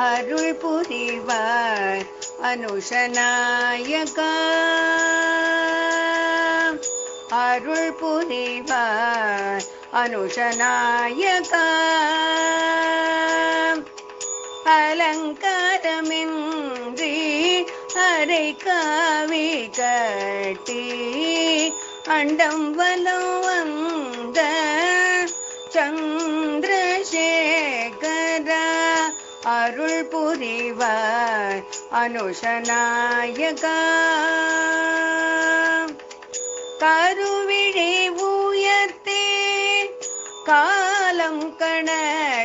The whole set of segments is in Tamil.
அருள் புரிவார் அனுஷநாயகா அருள் புரிவார் அனுஷநாயகா அலங்காரமின்றி அரை காவி கட்டி அண்டம் வலோ அருள் புரிவாய் அனுஷநாயகா. கருவிழி உயர்த்தே காலம் கண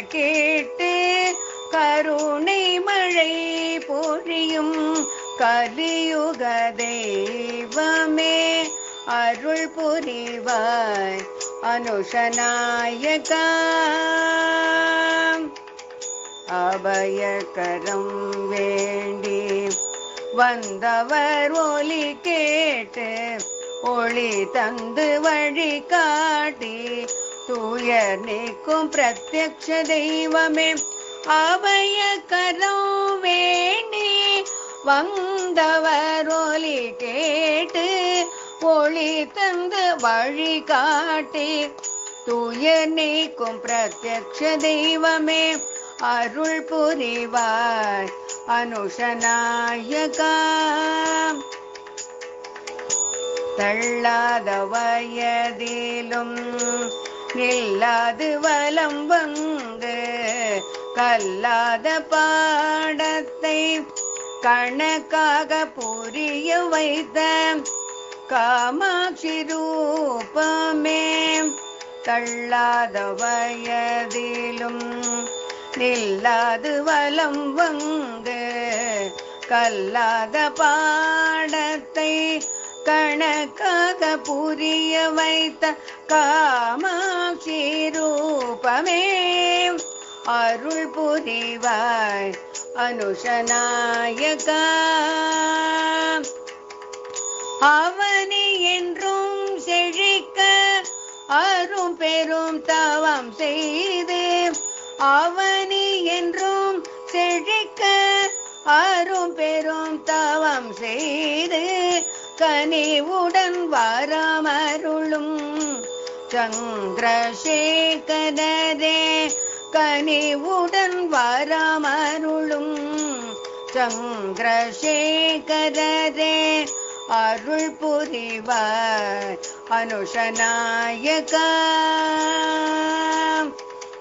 கேட்டு கருணை மழை பொழியும் கலியுக தெய்வமே. அருள் புரிவாய் அனுஷநாயகா. அபயகரம் வேண்டி வந்தவர் ஒலி கேட்டு ஒளி தந்து வழி காட்டி தூயர் நீக்கும் பிரத்யக்ஷ தெய்வமே. அபயகரம் வேண்டி வந்தவர் ஒலி கேட்டு ஒளி தந்து வழி காட்டி தூயர் நீக்கும் பிரத்யக்ஷ தெய்வமே. அருள் புரிவாய் அனுஷநாயகா. தள்ளாத வயதிலும் நில்லாது வலம் வந்து கல்லாத பாடத்தை கணக்காக புரிய வைத்த காமாட்சி ரூபமே. தள்ளாத வயதிலும் நில்லாது வலம் வந்து கல்லாத பாடத்தை கணக்காக புரிய வைத்த காமாட்சி ரூபமே. அருள் புரிவாய் அனுஷநாயகா. அவனி என்றும் செழிக்க அரும் பெரும் தவம் செய்து அவன் செழிக்க ஆறும் பெரும் தவம் செய்து கனிவுடன் வரமருளும். சந்திரசேகரே கனிவுடன் வரமருளும். சந்திரசேகரே அருள் புரிவாய் அனுஷநாயகா